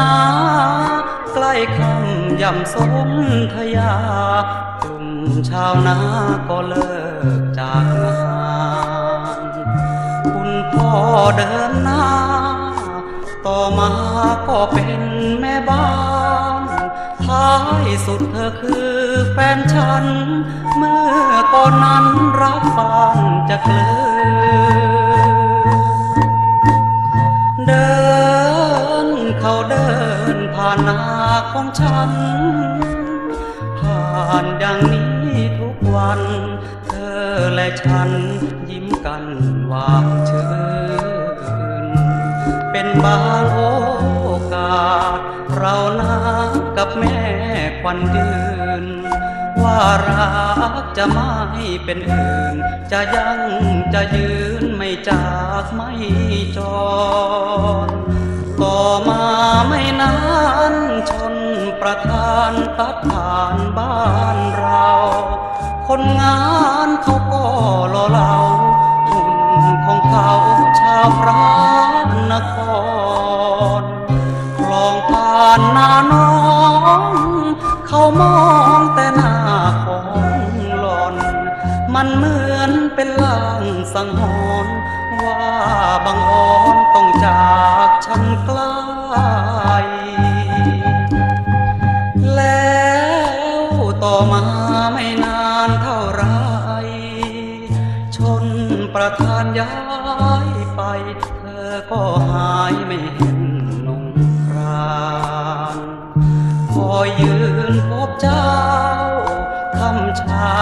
าใกล้คำยำสนธยากลุ่มชาวนาก็เลิกจากงานคุณพ่อเดินหน้า ต่อมาก็เป็นแม่บ้านท้ายสุดเธอคือแฟนฉัน เมื่อก่อนนั้นรักฟังจะเกลือ เขาเดินผ่านหน้าของฉัน ผ่านอย่างนี้ทุกวัน เธอและฉันยิ้มกันหวานชื่นเป็นบางโอกาส เรานากับแม่ควันยืน ว่ารักจะไม่เป็นอื่น จะยังจะยืนไม่จากไม่จรต่ อมาไม่นานชนประธานตัดผ่านบ้านเรา คนงานเขาก็รอเราหุ่นของเขาชาวพระนครคลองผ่านหน้าน้อง เขามองแต่หน้าของหลอน มันเหมือนเป็นลางสังหรณ์ ว่าบางอ่อนต้องจากฉันไกลแล้วต่อมาไม่นานเท่าไร ชนประธานย้ายไป เธอก็หายไม่เห็นนงครานคอยยืนพบเจ้าคำเช้า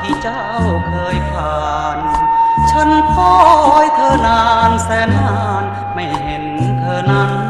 ที่เจ้าเคยผ่าน ฉันคอยเธอนานแสนนานไม่เห็นเธอนั้นผ่าน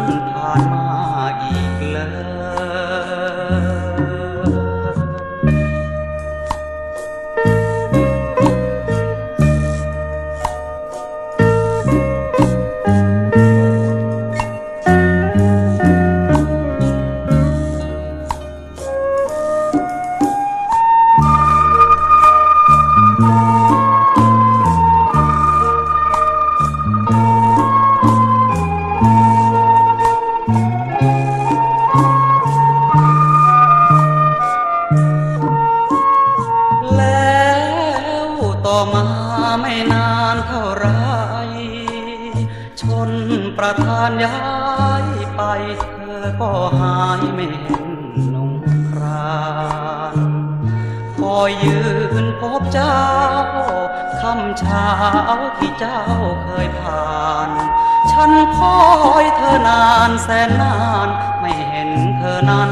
มาไม่นานเท่าไรชนประธานย้ายไปเธอก็หายไม่เห็นนงครานคอยยืนพบเจ้าคำเช้าที่เจ้าเคยผ่าน ฉันคอยเธอนานแสนนาน ไม่เห็นเธอนั้น